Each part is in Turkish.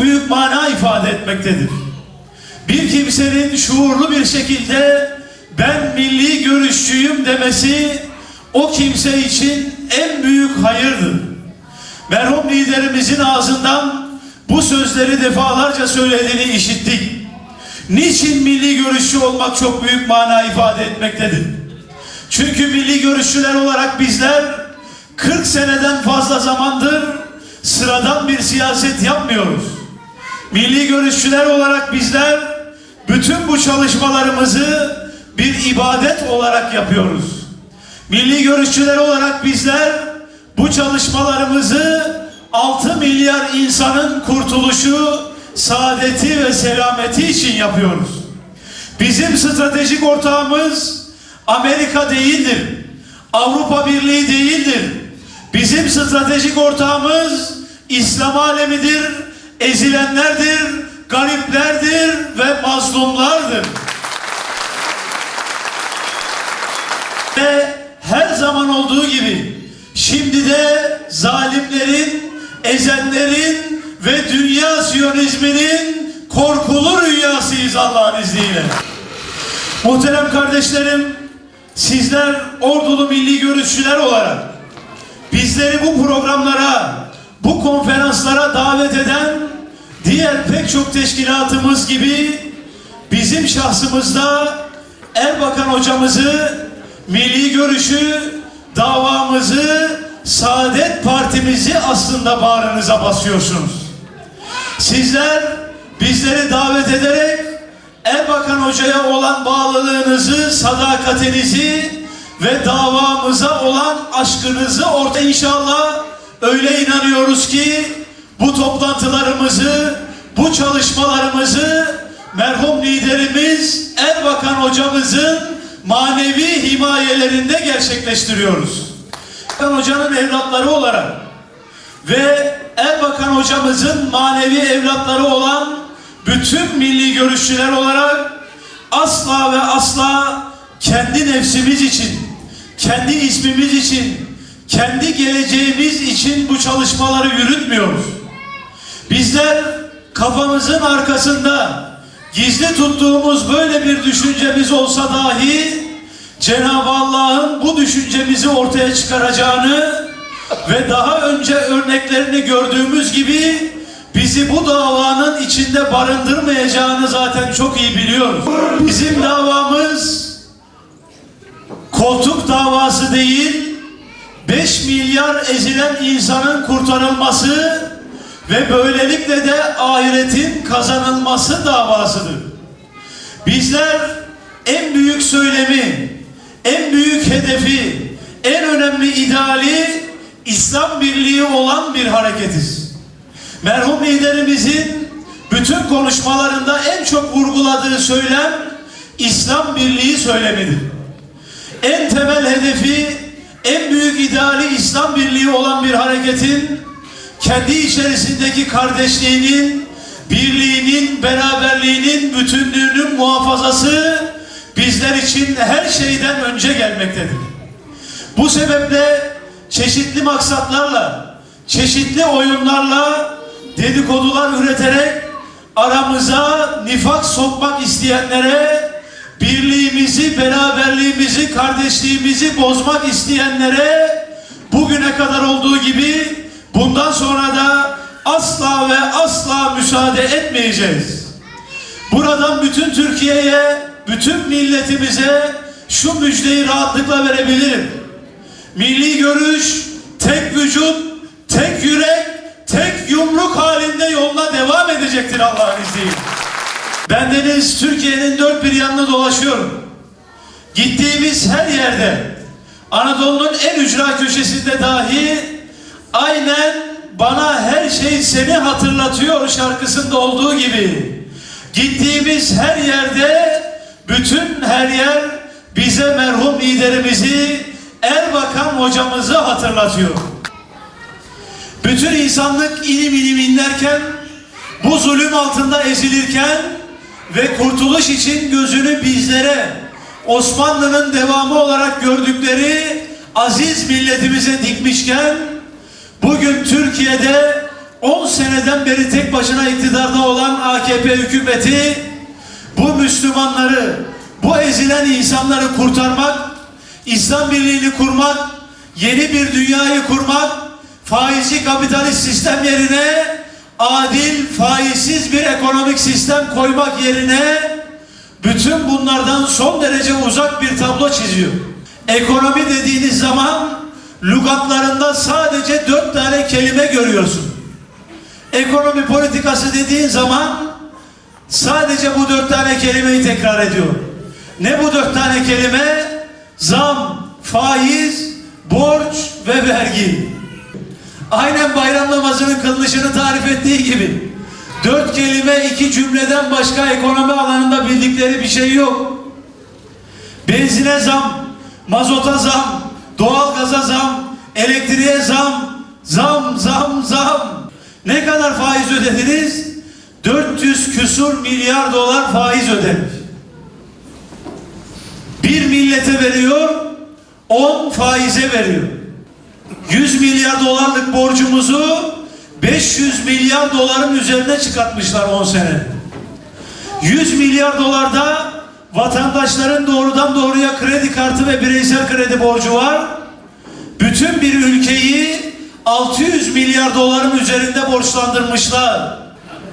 büyük mana ifade etmektedir. Bir kimsenin şuurlu bir şekilde ben milli görüşçüyüm demesi o kimse için en büyük hayırdır. Merhum liderimizin ağzından bu sözleri defalarca söylediğini işittik. Niçin milli görüşçü olmak çok büyük mana ifade etmektedir? Çünkü milli görüşçüler olarak bizler 40 seneden fazla zamandır sıradan bir siyaset yapmıyoruz. Milli görüşçüler olarak bizler bütün bu çalışmalarımızı bir ibadet olarak yapıyoruz. Milli görüşçüler olarak bizler bu çalışmalarımızı 6 milyar insanın kurtuluşu, saadeti ve selameti için yapıyoruz. Bizim stratejik ortağımız Amerika değildir. Avrupa Birliği değildir. Bizim stratejik ortağımız İslam alemidir, ezilenlerdir, gariplerdir ve mazlumlardır. Ve her zaman olduğu gibi şimdi de zalimlerin, ezenlerin ve dünya siyonizminin korkulu rüyasıyız Allah'ın izniyle. Muhterem kardeşlerim, sizler ordulu milli görüşçüler olarak bizleri bu programlara, bu konferanslara davet eden diğer pek çok teşkilatımız gibi bizim şahsımızda Erbakan hocamızı, milli görüşü, davamızı, Saadet Partimizi aslında bağrınıza basıyorsunuz. Sizler bizleri davet ederek Erbakan Hoca'ya olan bağlılığınızı, sadakatinizi ve davamıza olan aşkınızı orta inşallah öyle inanıyoruz ki bu toplantılarımızı, bu çalışmalarımızı merhum liderimiz Erbakan Hocamızın manevi himayelerinde gerçekleştiriyoruz. Erbakan Hoca'nın evlatları olarak ve Erbakan hocamızın manevi evlatları olan bütün milli görüşçüler olarak asla ve asla kendi nefsimiz için, kendi ismimiz için, kendi geleceğimiz için bu çalışmaları yürütmüyoruz. Bizler kafamızın arkasında gizli tuttuğumuz böyle bir düşüncemiz olsa dahi Cenab-ı Allah'ın bu düşüncemizi ortaya çıkaracağını ve daha önce örneklerini gördüğümüz gibi bizi bu davanın içinde barındırmayacağını zaten çok iyi biliyoruz. Bizim davamız koltuk davası değil, 5 milyar ezilen insanın kurtarılması ve böylelikle de ahiretin kazanılması davasıdır. Bizler en büyük söylemi, en büyük hedefi, en önemli ideali İslam birliği olan bir hareketiz. Merhum liderimizin bütün konuşmalarında en çok vurguladığı söylem İslam birliği söylemidir. En temel hedefi, en büyük ideali İslam birliği olan bir hareketin kendi içerisindeki kardeşliğinin, birliğinin, beraberliğinin, bütünlüğünün muhafazası bizler için her şeyden önce gelmektedir. Bu sebeple çeşitli maksatlarla, çeşitli oyunlarla dedikodular üreterek aramıza nifak sokmak isteyenlere, birliğimizi, beraberliğimizi, kardeşliğimizi bozmak isteyenlere bugüne kadar olduğu gibi bundan sonra da asla ve asla müsaade etmeyeceğiz. Buradan bütün Türkiye'ye, bütün milletimize şu müjdeyi rahatlıkla verebilirim. Milli görüş, tek vücut, tek yürek, tek yumruk halinde yoluna devam edecektir Allah'ın izniyle. Bendeniz Türkiye'nin dört bir yanını dolaşıyorum. Gittiğimiz her yerde, Anadolu'nun en ücra köşesinde dahi aynen bana her şey seni hatırlatıyor şarkısında olduğu gibi gittiğimiz her yerde bütün her yer bize merhum liderimizi Erbakan hocamızı hatırlatıyor. Bütün insanlık ilim ilim inlerken bu zulüm altında ezilirken ve kurtuluş için gözünü bizlere Osmanlı'nın devamı olarak gördükleri aziz milletimize dikmişken bugün Türkiye'de 10 seneden beri tek başına iktidarda olan AKP hükümeti bu Müslümanları, bu ezilen insanları kurtarmak, İslam birliğini kurmak, yeni bir dünyayı kurmak, faizci kapitalist sistem yerine adil, faizsiz bir ekonomik sistem koymak yerine bütün bunlardan son derece uzak bir tablo çiziyor. Ekonomi dediğiniz zaman lügatlarında sadece dört tane kelime görüyorsun. Ekonomi politikası dediğin zaman sadece bu dört tane kelimeyi tekrar ediyor. Ne bu dört tane kelime? Zam, faiz, borç ve vergi. Aynen bayram namazının kılınışını tarif ettiği gibi. Dört kelime iki cümleden başka ekonomi alanında bildikleri bir şey yok. Benzine zam, mazota zam, doğalgaza zam, elektriğe zam, zam, zam, zam. Ne kadar faiz ödediniz? 400 küsur milyar dolar faiz ödemiş. Bir millete veriyor, 10 faize veriyor. 100 milyar dolarlık borcumuzu 500 milyar doların üzerine çıkartmışlar 10 sene. 100 milyar dolarda vatandaşların doğrudan doğruya kredi kartı ve bireysel kredi borcu var. Bütün bir ülkeyi 600 milyar doların üzerinde borçlandırmışlar.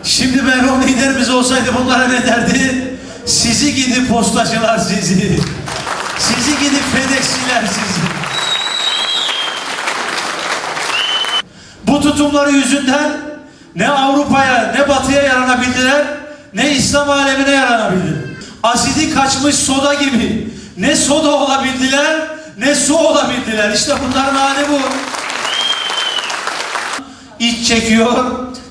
Şimdi merhum liderimiz olsaydı bunlara ne derdi? Sizi gidip postacılar sizi. Sizi gidip FedEx'çiler sizi. Tutumları yüzünden ne Avrupa'ya ne Batı'ya yaranabildiler ne İslam alemine yaranabildiler. Asidi kaçmış soda gibi ne soda olabildiler ne su olabildiler. İşte bunların hali bu. İç çekiyor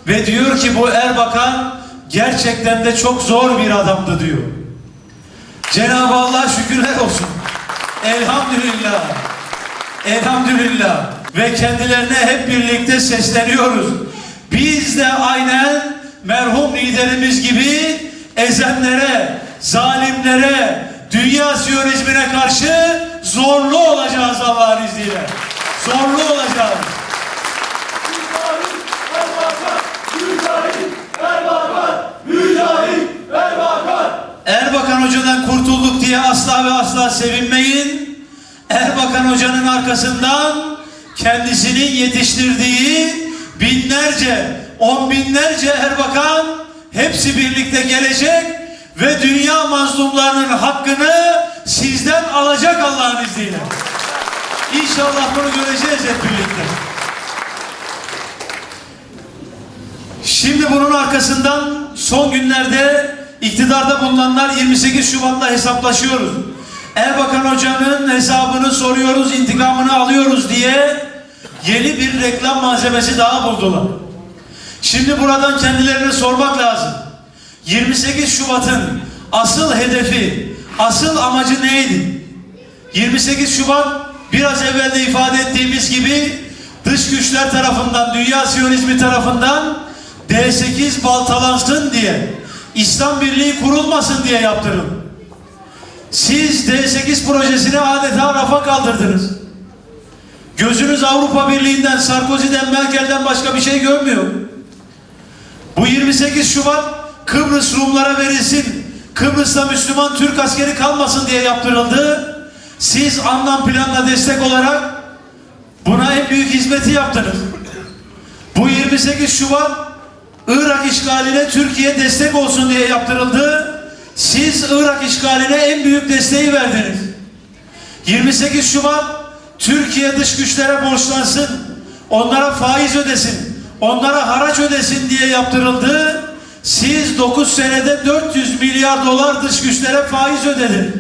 ve diyor ki bu Erbakan gerçekten de çok zor bir adamdı diyor. Cenab-ı Allah şükürler olsun. Elhamdülillah. Elhamdülillah. Ve kendilerine hep birlikte sesleniyoruz. Biz de aynen merhum liderimiz gibi ezenlere, zalimlere, dünya siyonizmine karşı zorlu olacağız Allah'ın izniyle. Zorlu olacağız. Erbakan Hoca'dan kurtulduk diye asla ve asla sevinmeyin. Erbakan Hoca'nın arkasından kendisinin yetiştirdiği binlerce, on binlerce Erbakan hepsi birlikte gelecek ve dünya mazlumlarının hakkını sizden alacak Allah'ın izniyle. İnşallah bunu göreceğiz hep birlikte. Şimdi bunun arkasından son günlerde iktidarda bulunanlar 28 Şubat'ta hesaplaşıyoruz. Erbakan Hoca'nın hesabını soruyoruz, intikamını alıyoruz diye yeni bir reklam malzemesi daha buldular. Şimdi buradan kendilerine sormak lazım. 28 Şubat'ın asıl hedefi, asıl amacı neydi? 28 Şubat biraz evvel de ifade ettiğimiz gibi dış güçler tarafından, dünya siyonizmi tarafından D8 baltalansın diye, İslam Birliği kurulmasın diye yaptırıldı. Siz D8 projesini adeta rafa kaldırdınız. Gözünüz Avrupa Birliği'nden, Sarkozy'den, Merkel'den başka bir şey görmüyor. Bu 28 Şubat Kıbrıs Rumlara verilsin, Kıbrıs'ta Müslüman Türk askeri kalmasın diye yaptırıldı. Siz anlam planla destek olarak buna en büyük hizmeti yaptınız. Bu 28 Şubat Irak işgaline Türkiye destek olsun diye yaptırıldı. Siz Irak işgaline en büyük desteği verdiniz. 28 Şubat Türkiye dış güçlere borçlansın. Onlara faiz ödesin. Onlara haraç ödesin diye yaptırıldı. Siz 9 senede 400 milyar dolar dış güçlere faiz ödediniz.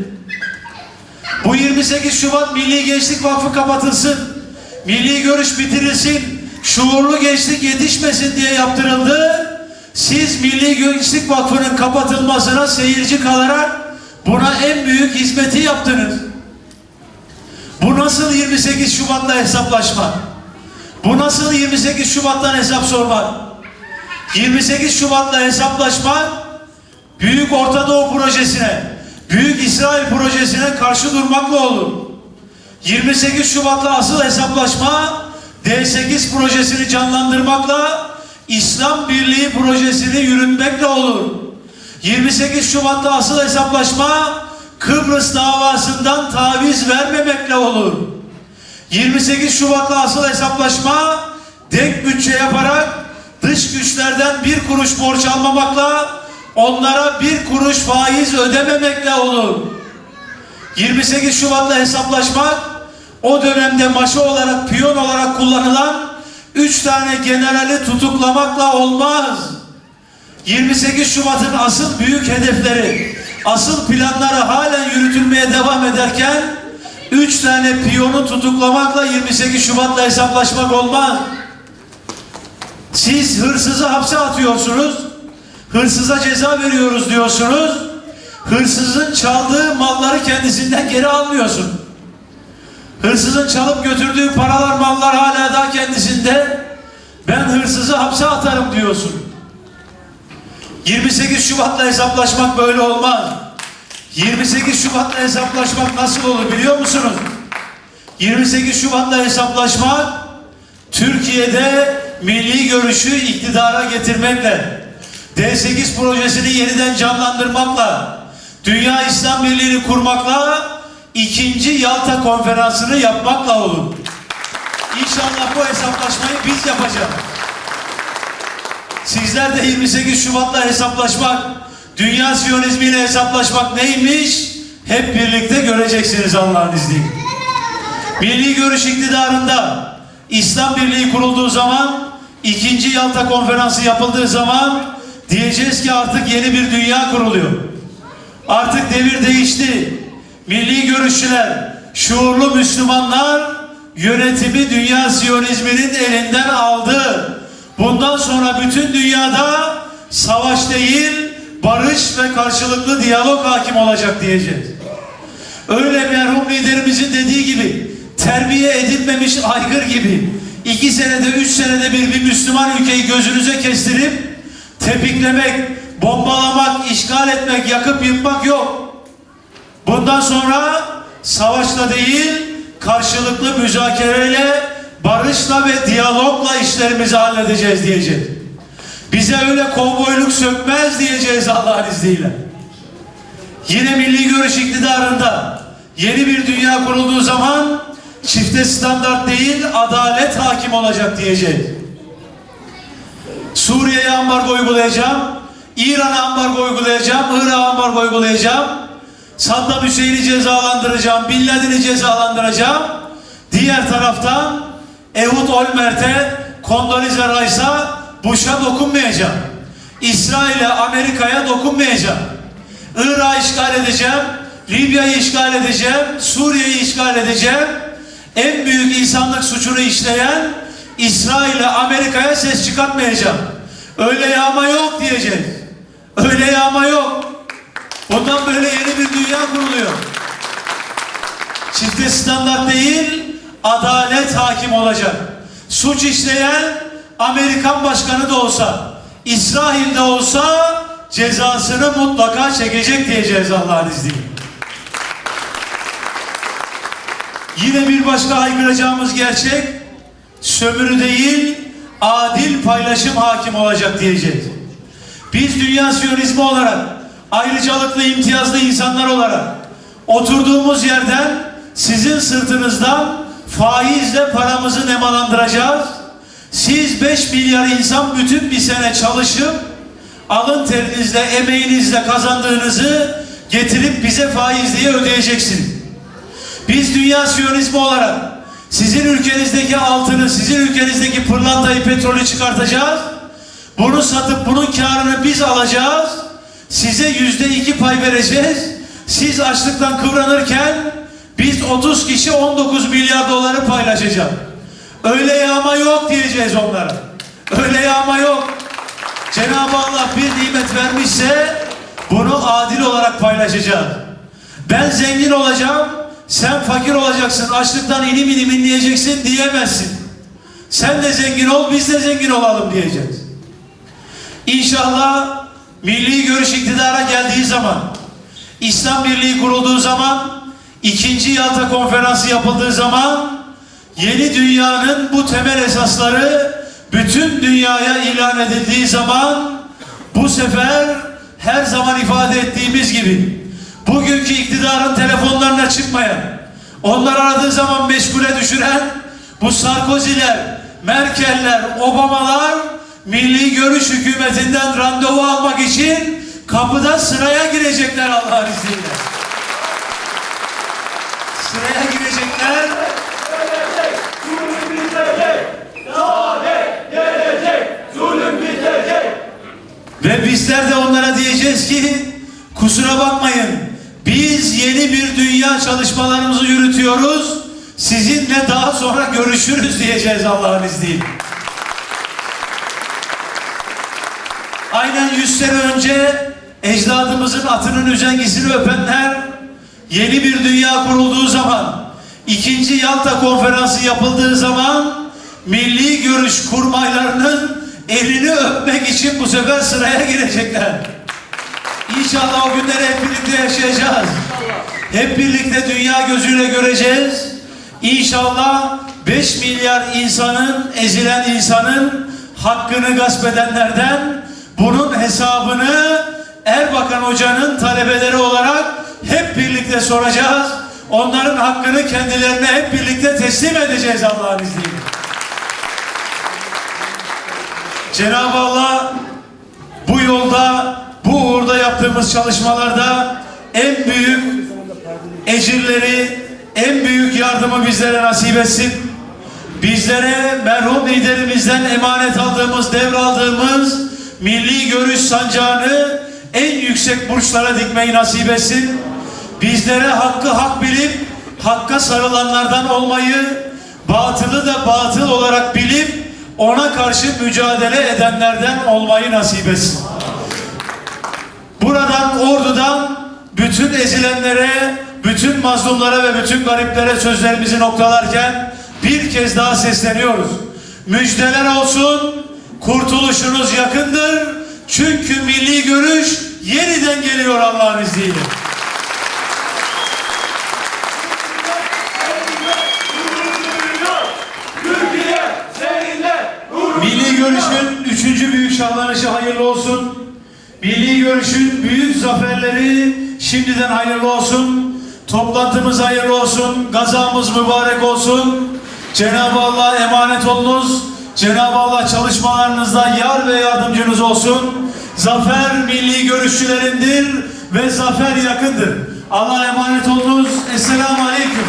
Bu 28 Şubat Milli Gençlik Vakfı kapatılsın. Milli görüş bitirilsin. Şuurlu gençlik yetişmesin diye yaptırıldı. Siz Milli Gençlik Vakfı'nın kapatılmasına seyirci kalarak buna en büyük hizmeti yaptınız. Bu nasıl 28 Şubat'la hesaplaşma? Bu nasıl 28 Şubat'tan hesap sormak? 28 Şubat'la hesaplaşmak Büyük Orta Doğu projesine, Büyük İsrail projesine karşı durmakla olur. 28 Şubat'ta asıl hesaplaşma D8 projesini canlandırmakla İslam Birliği projesini yürütmekle olur. 28 Şubat'ta asıl hesaplaşma Kıbrıs davasından taviz vermemekle olur. 28 Şubat'ta asıl hesaplaşma denk bütçe yaparak dış güçlerden bir kuruş borç almamakla onlara bir kuruş faiz ödememekle olur. 28 Şubat'ta hesaplaşmak o dönemde maşa olarak piyon olarak kullanılan 3 tane generali tutuklamakla olmaz. 28 Şubat'ın asıl büyük hedefleri, asıl planları halen yürütülmeye devam ederken 3 tane piyonu tutuklamakla 28 Şubat'la hesaplaşmak olmaz. Siz hırsızı hapse atıyorsunuz, hırsıza ceza veriyoruz diyorsunuz, hırsızın çaldığı malları kendisinden geri almıyorsun. Hırsızın çalıp götürdüğü paralar, mallar hala da kendisinde. Ben hırsızı hapse atarım diyorsun. 28 Şubat'la hesaplaşmak böyle olmaz. 28 Şubat'la hesaplaşmak nasıl olur biliyor musunuz? 28 Şubat'la hesaplaşmak Türkiye'de milli görüşü iktidara getirmekle, D8 projesini yeniden canlandırmakla, Dünya İslam Birliği'ni kurmakla, ikinci Yalta konferansını yapmakla olur. İnşallah bu hesaplaşmayı biz yapacağız. Sizler de 28 Şubat'la hesaplaşmak, dünya siyonizmiyle hesaplaşmak neymiş? Hep birlikte göreceksiniz Allah'ın izniyle. Milli görüş iktidarında İslam Birliği kurulduğu zaman, ikinci Yalta konferansı yapıldığı zaman diyeceğiz ki artık yeni bir dünya kuruluyor. Artık devir değişti. Milli görüşçüler, şuurlu Müslümanlar yönetimi dünya siyonizminin elinden aldı. Bundan sonra bütün dünyada savaş değil, barış ve karşılıklı diyalog hakim olacak diyeceğiz. Öyle merhum liderimizin dediği gibi terbiye edilmemiş aygır gibi iki senede üç senede bir bir Müslüman ülkeyi gözünüze kestirip tepiklemek, bombalamak, işgal etmek, yakıp yıkmak yok. Bundan sonra savaşla değil karşılıklı müzakereyle, barışla ve diyalogla işlerimizi halledeceğiz diyeceğiz. Bize öyle kovboyluk sökmez diyeceğiz Allah'ın izniyle. Yine milli görüş iktidarında yeni bir dünya kurulduğu zaman çifte standart değil adalet hakim olacak diyeceğiz. Suriye'ye ambargo uygulayacağım. İran'a ambargo uygulayacağım. Irak'a ambargo uygulayacağım. Saddam Hüseyin'i cezalandıracağım. Bin Laden'i cezalandıracağım. Diğer taraftan Ehud Olmert'e, Condoleezza Rice'a, Bush'a dokunmayacağım. İsrail'e, Amerika'ya dokunmayacağım. Irak'ı işgal edeceğim. Libya'yı işgal edeceğim. Suriye'yi işgal edeceğim. En büyük insanlık suçunu işleyen İsrail'e, Amerika'ya ses çıkartmayacağım. Öyle yağma yok diyeceğiz. Öyle yağma yok. Bundan böyle yeni bir dünya kuruluyor. Çifte standart değil, adalet hakim olacak. Suç işleyen Amerikan başkanı da olsa, İsrail'de olsa cezasını mutlaka çekecek diyeceğiz Allah'ın izniyle. Yine bir başka haykıracağımız gerçek, sömürü değil, adil paylaşım hakim olacak diyeceğiz. Biz dünya siyonizmi olarak, ayrıcalıklı imtiyazlı insanlar olarak, oturduğumuz yerden sizin sırtınızdan faizle paramızı nemalandıracağız. Siz 5 milyar insan bütün bir sene çalışıp alın terinizle, emeğinizle kazandığınızı getirip bize faiz diye ödeyeceksiniz. Biz dünya siyonizmi olarak sizin ülkenizdeki altını, sizin ülkenizdeki pırlantayı, petrolü çıkartacağız. Bunu satıp bunun karını biz alacağız. Size yüzde iki pay vereceğiz. Siz açlıktan kıvranırken biz 30 kişi 19 milyar doları paylaşacağız. Öyle yağma yok diyeceğiz onlara. Öyle yağma yok. Cenab-ı Allah bir nimet vermişse bunu adil olarak paylaşacağız. Ben zengin olacağım, sen fakir olacaksın, açlıktan inim inim inleyeceksin diyemezsin. Sen de zengin ol, biz de zengin olalım diyeceğiz. İnşallah milli görüş iktidara geldiği zaman, İslam Birliği kurulduğu zaman, ikinci Yalta Konferansı yapıldığı zaman, yeni dünyanın bu temel esasları bütün dünyaya ilan edildiği zaman, bu sefer her zaman ifade ettiğimiz gibi, bugünkü iktidarın telefonlarına çıkmayan, onlar aradığı zaman meşgule düşüren, bu Sarkozy'ler, Merkel'ler, Obama'lar milli görüş hükümetinden randevu almak için kapıda sıraya girecekler Allah'ın izniyle. Sıraya girecekler. Ve bizler de onlara diyeceğiz ki kusura bakmayın biz yeni bir dünya çalışmalarımızı yürütüyoruz. Sizinle daha sonra görüşürüz diyeceğiz Allah'ın izniyle. Aynen 100 sene önce ecdadımızın atının üzengisini öpenler yeni bir dünya kurulduğu zaman ikinci Yalta konferansı yapıldığı zaman milli görüş kurmaylarının elini öpmek için bu sefer sıraya girecekler. İnşallah o günleri hep birlikte yaşayacağız. Hep birlikte dünya gözüyle göreceğiz. İnşallah 5 milyar insanın, ezilen insanın hakkını gasp edenlerden bunun hesabını Erbakan Hoca'nın talebeleri olarak hep birlikte soracağız. Onların hakkını kendilerine hep birlikte teslim edeceğiz Allah'ın izniyle. Cenab-ı Allah bu yolda, bu uğurda yaptığımız çalışmalarda en büyük ecirleri, en büyük yardımı bizlere nasip etsin. Bizlere merhum liderimizden emanet aldığımız, devraldığımız milli görüş sancağını en yüksek burçlara dikmeyi nasip etsin. Bizlere hakkı hak bilip, hakka sarılanlardan olmayı, batılı da batıl olarak bilip, ona karşı mücadele edenlerden olmayı nasip etsin. Buradan ordudan bütün ezilenlere, bütün mazlumlara ve bütün gariplere sözlerimizi noktalarken bir kez daha sesleniyoruz. Müjdeler olsun, kurtuluşunuz yakındır. Çünkü milli görüş yeniden geliyor Allah'ın izniyle. Milli Görüş'ün üçüncü büyük şahlanışı hayırlı olsun. Milli Görüş'ün büyük zaferleri şimdiden hayırlı olsun. Toplantımız hayırlı olsun. Gazamız mübarek olsun. Cenab-ı Allah emanet olunuz. Cenab-ı Allah çalışmalarınızda yar ve yardımcınız olsun. Zafer milli görüşçülerindir ve zafer yakındır. Allah'a emanet olunuz. Esselamu Aleyküm.